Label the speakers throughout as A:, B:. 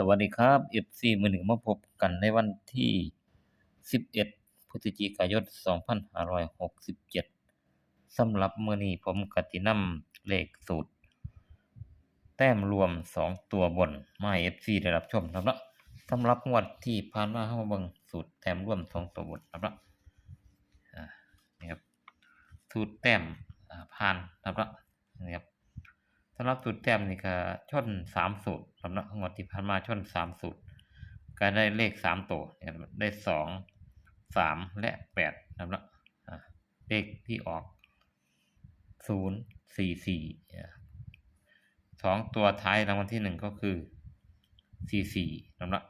A: สวัสดีครับ FC มื้อนี้มาพบกันในวันที่ 11 พฤศจิกายน 2567สำหรับมือนี้ผมก็สินำเลขสูตร แต้มรวม 2 ตัวบนมา FC ได้รับชมครับเนาะสำหรับงวดที่ผ่านมาเฮามาเบิงสูตรแต้มรวม 2 ตัวบนครับนี่ครับสูตรแต้มอ่าผ่านครับเนะนี่ครับ สำหรับสูตรแต้มนี่ก็ชนสามสูตรสำหรับงวดที่ผ่านมาชนสามสูตรก็ได้เลขสามตัวนะครับได้สองสามและแปดนะครับเลขที่ออกศูนย์สี่สี่สองตัวท้ายรางวัลที่หนึ่งก็คือสี่สี่นะครับ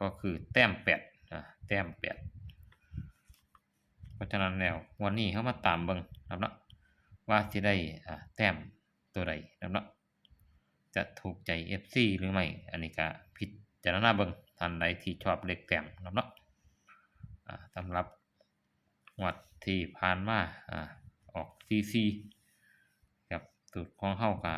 A: ก็คือแต้มแปดแต้มแปดเพราะฉะนั้นแล้ววันนี้เขามาตามเบิงนะครับว่าจะได้แต้ม ตัวใดนะเนาะจะถูกใจ FC หรือไม่อันนี้ก็พิจารณาเบิ่งท่านใดที่ชอบเลขแต้มนะเนาะสำหรับงวดที่ผ่านมาอ่าออก CC กับสูตรของเฮาก็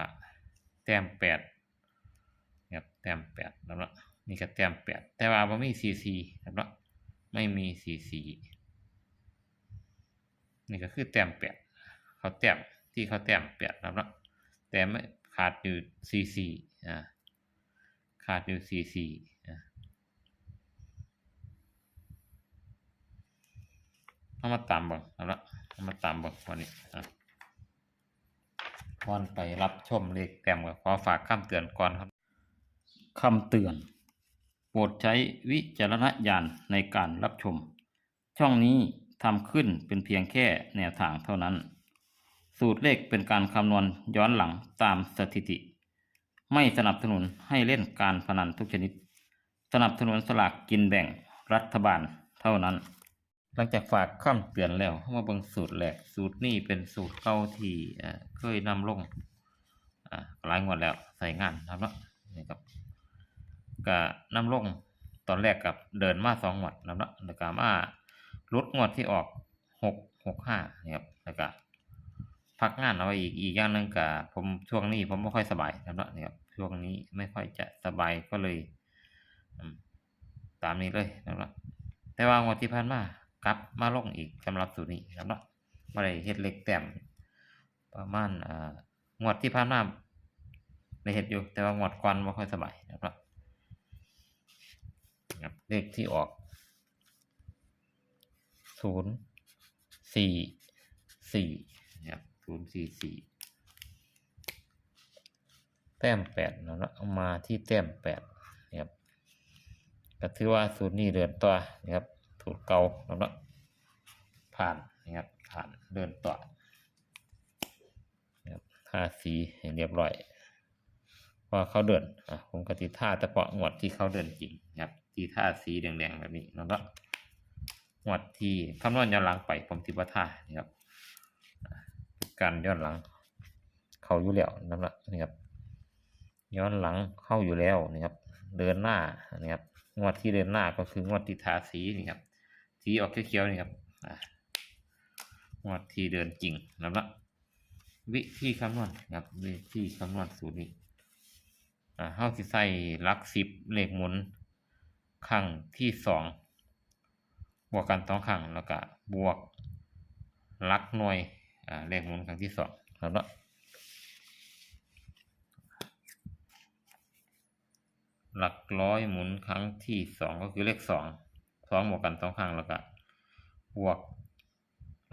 A: แต้ม8ครับแต้ม8นะเนาะนี่ก็แต้ม8แต่ว่าบ่มี CC นะเนาะไม่มี CC นี่ก็คือแต้ม8เขาแต้มที่เขาแต้ม8นะเนาะ แต่ไม่ขาดอยู่สี่สี่อ่าขาดอยู่สี่สี่อ่าเอามาตามบังเอาละเอามาตามบังวันนี้อะก่อนไปรับชมเลขแต้มก็ขอฝากคำเตือนก่อนครับคำเตือน โปรดใช้วิจารณญาณในการรับชม ช่องนี้ทำขึ้นเป็นเพียงแค่แนวทางเท่านั้น สูตรเลขเป็นการคำนวณย้อนหลังตามสถิติ ไม่สนับสนุนให้เล่นการพนันทุกชนิด สนับสนุนสลากกินแบ่งรัฐบาลเท่านั้น หลังจากฝากคำเตือนแล้วมาเบิ่งสูตรแรกสูตรนี้เป็นสูตรเก่าที่เคยนำลงหลายงวดแล้วใส่งานครับเนาะนี่ครับก็นำลงตอนแรกกับเดินมาสองงวดนะครับเนาะแล้วก็มาลดงวดที่ออกหกหกห้านี่ครับแล้วก็ พักงานเอาไว้อีกอีกอย่างหนึ่งกับผมช่วงนี้ผมไม่ค่อยสบายครับเนาะเนี่ยช่วงนี้ไม่ค่อยจะสบายก็เลยตามนี้เลยนะครับแต่ว่างวดที่ผ่านมากลับมาลงอีกสำหรับสูตรนี้ครับเนาะไม่ได้เฮ็ดเล็กแต้มประมาณอ่างวดที่ผ่านมาได้เฮ็ดอยู่ แต่ว่างวดก่อนไม่ค่อยสบายนะครับครับเลขที่ออกศูนย์สี่สี่ ศูนย์สี่สี่แต้มแปดนะครับเอามาที่แต้มแปดนะครับก็ถือว่าสูตรนี้เดินต่อนะครับสูตรเก่านะครับผ่านนะครับผ่านเดินต่อนะครับท่าสีให้เรียบร้อยพอเขาเดินอะผมก็ติท่าเฉพาะงวดที่เขาเดินจริงนะครับที่ท่าสีแดงๆแบบนี้นะครับงวดที่คำนวณย้อนหลังไปผมติว่าท่านะครับ การย้อนหลัง เข้าอยู่แล้วนะครับนี่ครับ ย้อนหลังเข้าอยู่แล้วนะครับ เดินหน้านะครับงวดที่เดินหน้าก็คืองวดที่ทาสีนี่ครับสีออกเขียวๆนี่ครับงวดที่เดินจริงนะครับวิธีคำนวณนะครับวิธีคำนวณสูตรนี้อ่าเฮาสิใส่ลักสิบเลขหมุนครั้งที่สองบวกกันสองครั้งแล้วก็บวกลักหน่วย อ่าเลขหมุนครั้งที่สองครับเนาะหลักร้อยหมุนครั้งที่สองก็คือเลขสองสองบวกกันสองครั้งแล้วก็บวก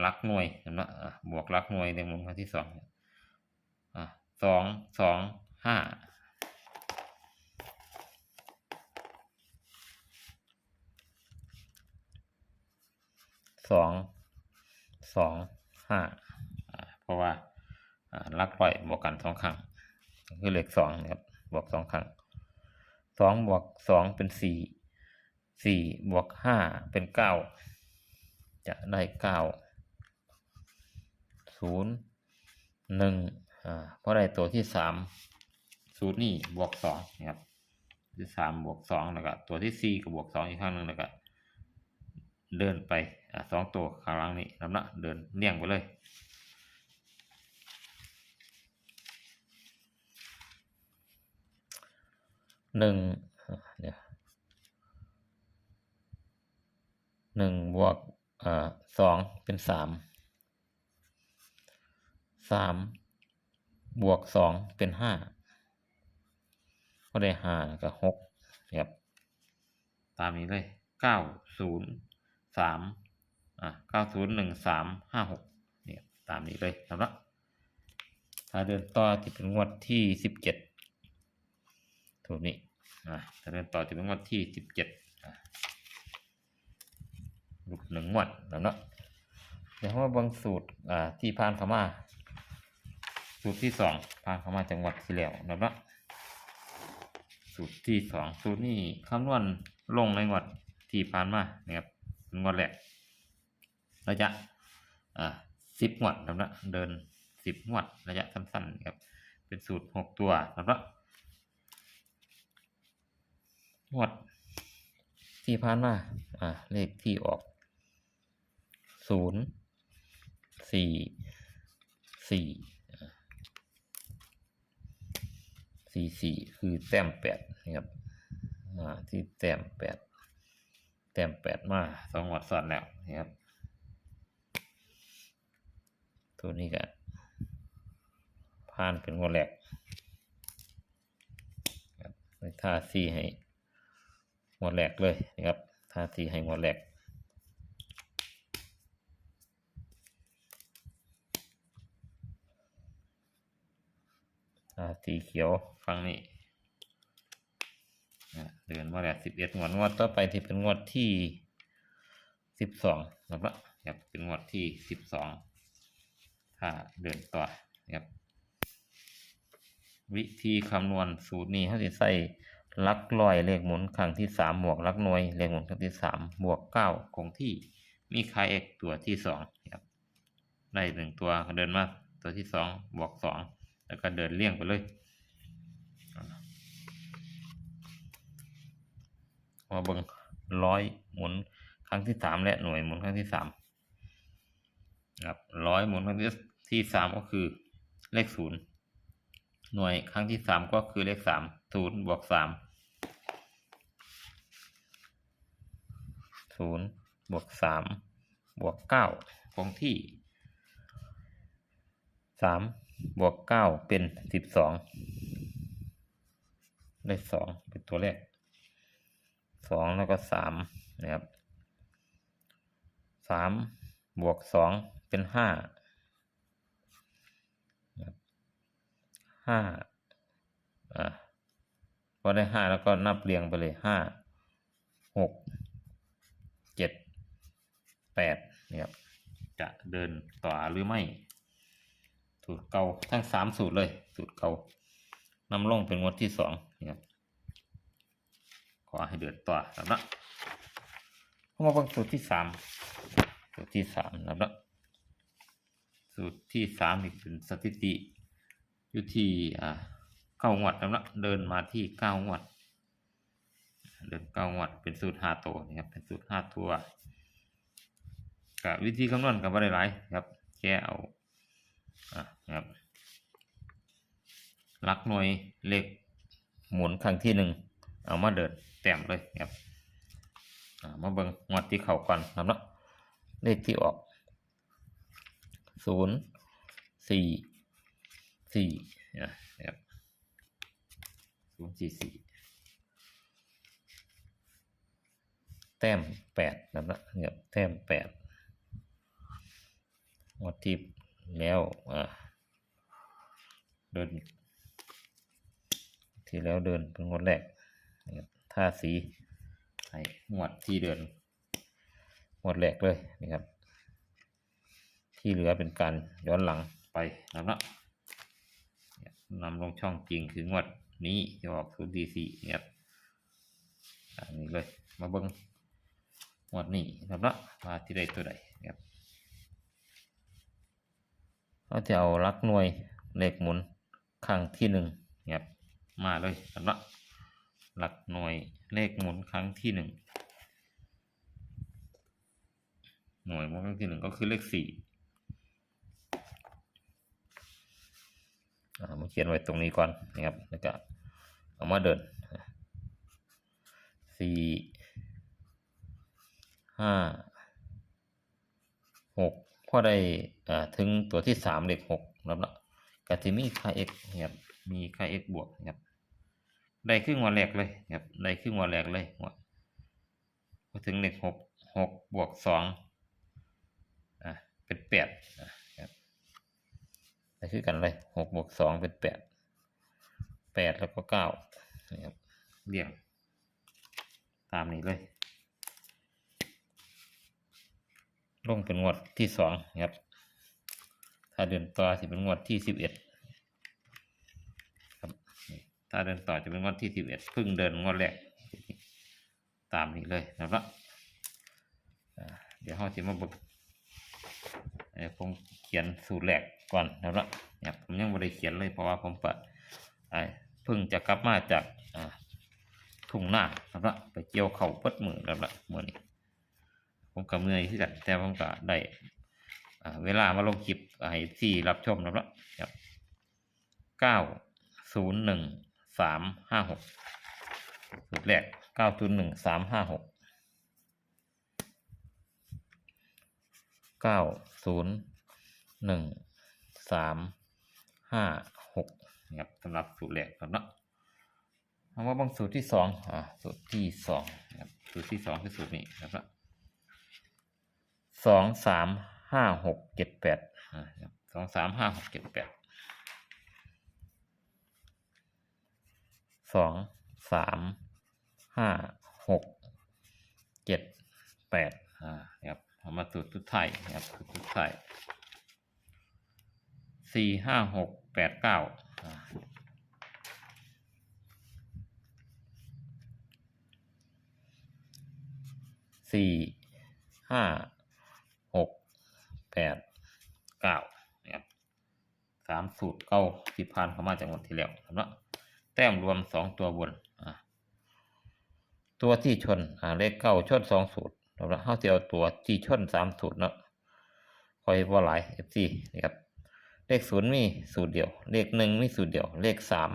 A: ลักหน่วยเห็นไหมอ่าบวกลักหน่วยเลขหมุนครั้งที่สองอ่าสองสองห้าสองสองห้า ราะว่าลักร้อยบวกกันสองครั้งคือเลขสองนะครับบวกสองครั้งสองบวกสองเป็นสี่สี่บวกห้าเป็นเก้าจะได้เก้าศูนย์หนึ่งอ่าเพราะได้ตัวที่สามศูนย์นี่บวกสองนะครับที่สามบวกสองแล้วก็ตัวที่สี่ก็บวกสองอีกครั้งหนึ่งแล้วก็เดินไปอสองตัวข้างหลังนี้แล้วนะเดินเลี่ยงไปเลย หนึ่งเนี่ยหนึ่งบวกอสองเป็นสามสามบวกสองเป็นห้าก็ได้ห้ากับหกครับตามนี้เลยเก้าศูนย์สามอะเก้าศูนย์หนึ่งสามห้าหกเนี่ยตามนี้เลยครับถ้าเดินต่อจะเป็นงวดที่สิบเจ็ด ถูกนี้อะถ้าเดินต่อที่เป็นงวดที่สิบเจ็ดลูกหนึ่งงวดแล้วเนาะเดี๋ยวว่าบางสูตรอ่าที่ผ่านเข้ามา สูตรที่สองผ่านเข้ามาจังหวัดที่แล้วแล้วเนาะสูตรที่สองสูตรนี้คำนวณลงในงวดที่ผ่านมานะครับเป็นงวดแรกระยะอ่าสิบงวดแล้วเนาะเดินสิบงวดระยะสั้นๆครับเป็นสูตรหกตัวแล้วเนาะ งวดที่ผ่านมาอ่าเลขที่ออกศูนย์สี่สี่สี่สี่คือแต้มแปดนะครับอ่าที่แต้มแปดแต้มแปดมาสองงวัดซ้อนแล้วนะครับ ตัวนี้ก็ผ่านเป็นงวดแรกไปท่าสี่ให้ งวดแรกเลยนะครับท่าสีให้งวดแรกท่าสีเขียวฟังนี่เดือนมาแล้วสิบเอ็ดงวดงวดต่อไปที่เป็นงวดที่สิบสองนะครับครับเป็นงวดที่สิบสองถ้าเดินต่อนะครับวิธีคำนวณสูตรนี้เขาจะใส่ ลักร้อยเลขหมุนครั้งที่สามบวกลักหน่วยเลขหมุนครั้งที่สามบวกเก้าคงที่มีค่า x ตัวที่สองครับได้หนึ่งตัวเดินมาตัวที่สองบวกสองแล้วก็เดินเลี่ยงไปเลยมาเบิงร้อยหมุนครั้งที่สามและหน่วยหมุนครั้งที่สามครับร้อยหมุนครั้งที่ที่สามก็คือเลขศูนย์หน่วยครั้งที่สามก็คือเลขสามศูนย์บวกสาม ศูนย์บวกสามบวกเก้าคงที่สามบวกเก้าเป็นสิบสองเลขสองเป็นตัวแรกสองแล้วก็สามนะครับสามบวกสองเป็นห้าห้าอ่าพอได้ห้าแล้วก็นับเรียงไปเลยห้าหก แปดนะครับจะเดินต่อหรือไม่ สูตรเกาทั้งสามสูตรเลย สูตรเกานำลงเป็นงวดที่สองนะครับขอให้เดินต่อครับนะเข้ามาเบิ่งสูตรที่สามสูตรที่สามนะครับสูตรที่สามอีกเป็นสถิติอยู่ที่าเก้างวดนะครับเดินมาที่เก้างวด เดินเก้างวดเป็นสูตรห้าตัวนะครับเป็นสูตรห้าตัว กับวิธีคำนวณกับอะไรหลายครับแค่เอาอะครับลักหน่วยเลขหมุนครั้งที่หนึ่งเอามาเดินแต้มเลยครับอ่ามาเบิ่งงวดที่เข้าก่อนนะครับเนาะเลขที่ออกศูนย์สี่สี่นะครับศูนย์สี่สี่แต้มแปดนะครับเนี่ยแต้มแปด งวดที่แล้วอ่าเดิน ที่แล้วเดินเป็นงวดแรกท่าสีให้งวดที่เดินงวดแรกเลยนะครับ ที่เหลือเป็นการย้อนหลังไปนะครับนะนำลงช่องจริงคืองวดนี้จะออกศูนย์ดีสี่นะครับอันนี้เลยมาเบิ้งงวดนี้นะครับเนาะว่าที่ใดตัวใดนะครับ เราจะเอาหลักหน่วยเลขหมุนครั้งที่หนึ่งครับมาเลยครับหลักหน่วยเลขหมุนครั้งที่หนึ่งหน่วยหมุนครั้งที่หนึ่งก็คือเลขสี่อ่ามาเขียนไว้ตรงนี้ก่อนนะครับแล้วก็เอามาเดินสี่ห้าหก อได้ถึงตัวที่สามเลขหกนะครับเนาะก็จะมีค่า x นะครับมีค่า x บวกนะครับได้ครึ่งวันแรกเลยนะครับได้ครึ่งวันแรกเลยหัวพอถึงเลขหกหกบวกสองอะเป็นแปดนะครับได้คือกันเลยหกบวกสองเป็นแปดแปดแล้วก็เก้านะครับเรียงตามนี้เลย ลงเป็นงวดที่สองครับ ถ้าเดินต่อจะเป็นงวดที่สิบเอ็ดครับ ถ้าเดินต่อจะเป็นงวดที่สิบเอ็ดพิ่งเดินงวดแรก ตามนี้เลยนะครับอ่าเดี๋ยวเราจะมาบึกผมเขียนสูตรแรกก่อนนะครับเนี่ยผมยังไม่ได้เขียนเลยเพราะว่าผมเปิดเพิ่งจะกลับมาจากทุ่งนาครับละไปเกี่ยวเข่าเปิดมือแล้วละมื่อนี้ ผมกับเมื่อยที่กันแต่ผมก็ได้เวลามาลงคลิปให้ที่รับชมแล้วละครับเก้าศูนย์หนึ่งสามห้าหกสุดแรกเก้าศูนย์หนึ่งสามห้าหกเก้าศูนย์หนึ่งสามห้าหกครับสำหรับสูตรแรกครับเนาะเอาว่าบางสูตรที่สองอ่าสูตรที่สองครับสูตรที่สองคือสูตรนี้นะครับ สองสามห้าหกเจ็ดแปดสองสามห้าหกเจ็ดแปดสองสามห้าหกเจ็ดแปดอ่าครับเอามาสูตรสุดท้ายครับสูตรสุดท้ายสี่ห้าหกแปดเก้าสี่ห้า แปดเก้านะครับสามสูตรเก้าที่ผ่านเข้ามาจากงวดที่แล้วครับเนาะแต้มรวมสองตัวบนอ่าตัวที่ชนอ่าเลขเก้าชนสองสูตรครับเนาเขาจะเอาตัวที่ชนสามสูตรเนาะคอยว่าหลายเอฟซีนะครับเลขศูนย์มีสูตรเดียว เลขหนึ่งมีสูตรเดียว เลขสาม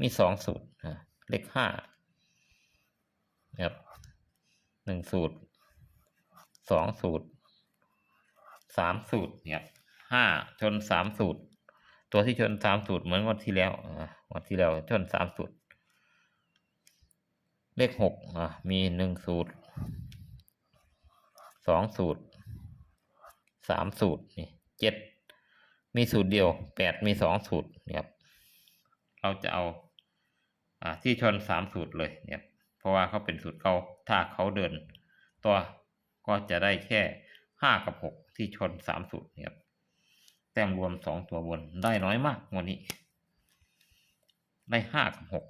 A: มีสองสูตรอ่าเลขห้านะครับหนึ่งสูตรสองสูตร สามสูตรเนี่ยห้าชนสามสูตร ตัวที่ชนสามสูตรเหมือนวันที่แล้ววันที่แล้วชนสามสูตร เลขหกอะมีหนึ่งสูตรสองสูตรสามสูตรนี่เจ็ดมีสูตรเดียวแปดมีสองสูตรเนี่ยครับเราจะเอาอ่าที่ชนสามสูตรเลยเนี่ยเพราะว่าเขาเป็นสูตรเขาถ้าเขาเดิน ตัวก็จะได้แค่ห้ากับหก ที่ชนสามสูตรนะครับ แต้มรวมสองตัวบนได้น้อยมากวันนี้ ได้ห้ากับหก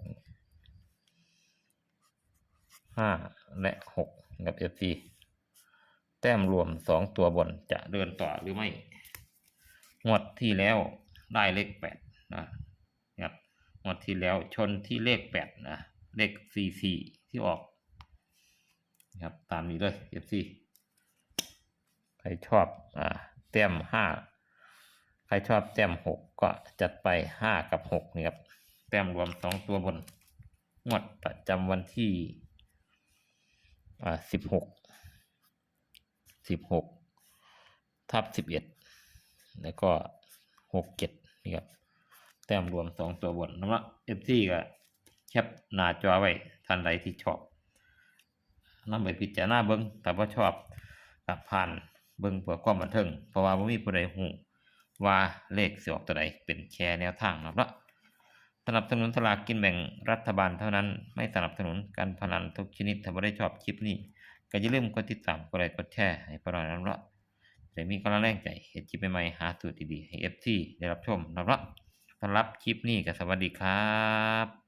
A: ห้าและหกกับเอฟซีแต้มรวมสองตัวบนจะเดินต่อหรือไม่ งวดที่แล้วได้เลขแปดนะครับงวดที่แล้วชนที่เลขแปดนะ เลขสี่สี่ที่ออกนะครับตามนี้เลย FC ใครชอบอ่าแต้มห้าใครชอบแต้มหกก็จัดไปห้ากับหกนี่ครับแต้มรวมสองตัวบนงวดประจำวันที่อ่าสิบหกสิบหกทับสิบเอ็ดแล้วก็หกเจ็ดนี่ครับแต้มรวมสองตัวบนนะว่า FC ก็แคปหน้าจอไว้ท่านใดที่ชอบนำไปพิจารณาเบิ้งแต่ว่าชอบผ่าน เบิ้งเพื่อความบันเทิงเพราะว่าบ่มีผู้ใดหูว่าเลขสิออกตัวใดเป็นแค่แนวทางนะเนาะสนับสนุนสลากกินแบ่งรัฐบาลเท่านั้นไม่สนับสนุนการพนันทุกชนิดถ้าบ่ได้ชอบคลิปนี้ ก็อย่าลืมกดติดตามกดไลค์กดแชร์ให้พวกเรานำเนาะจะมีกำลังแรงใจเห็นคลิปใหม่ๆหาสูตรดีๆให้ FT ได้รับชมนำเนาะสำหรับคลิปนี้ก็สวัสดีครับ